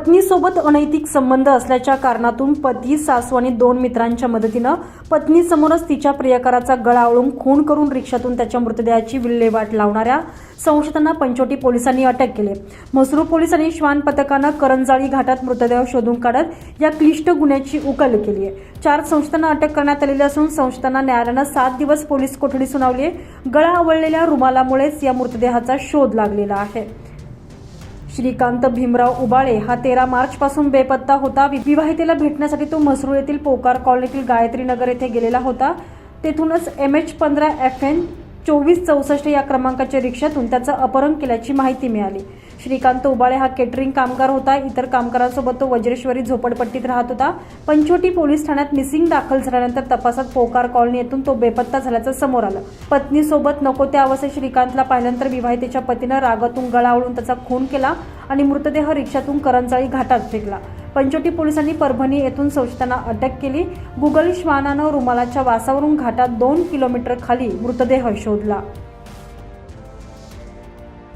पत्नीसोबत अनैतिक संबंध असल्याच्या कारणातून पती सासू आणि दोन मित्रांच्या मदतीनं पत्नीसमोरच तिच्या प्रियकराचा गळा आवळून खून करून रिक्षातून त्याच्या मृतदेहाची विल्हेवाट लावणाऱ्या संशयितांना पंचोटी पोलिसांनी अटक केली. म्हसरू पोलिसांनी श्वान पथकानं करंजाळी घाटात मृतदेह शोधून काढत या क्लिष्ट गुन्ह्याची उकल केली आहे. चार संशयितांना अटक करण्यात आलेली असून संशयितांना न्यायालयानं सात दिवस पोलीस कोठडी सुनावली आहे. गळा आवळलेल्या रुमालामुळेच या मृतदेहाचा शोध लागलेला आहे. श्रीकांत भीमराव उबाळे हा तेरा मार्च पासून बेपत्ता होता. विवाहितेला भेटण्यासाठी तो म्हसरूळ येथील पोकार कॉलनीतील गायत्री नगर येथे गेलेला होता. तेथूनच एम एच पंधरा एफ एन चोवीस चौसष्ट या क्रमांकाच्या रिक्षातून त्याचं अपहरण केल्याची माहिती मिळाली. श्रीकांत उबाळे हा केटरिंग कामगार होता. इतर कामगारांसोबत तो वज्रेश्वरी झोपडपट्टीत राहत होता. पंचवटी पोलीस ठाण्यात मिसिंग दाखल झाल्यानंतर तपासात पोकार कॉलनी येथून तो बेपत्ता झाल्याचं समोर आलं. पत्नीसोबत नको त्या अवस्थेत श्रीकांतला पाहिल्यानंतर विवाहितेच्या पतीनं रागातून गळावळून त्याचा खून केला आणि मृतदेह रिक्षातून करंजाळी घाटात फेकला. पंचवटी पोलिसांनी परभणी येथून संशयितांना अटक केली. गुगल श्वानानं रुमालाच्या वासावरून घाटात दोन किलोमीटर खाली मृतदेह शोधला.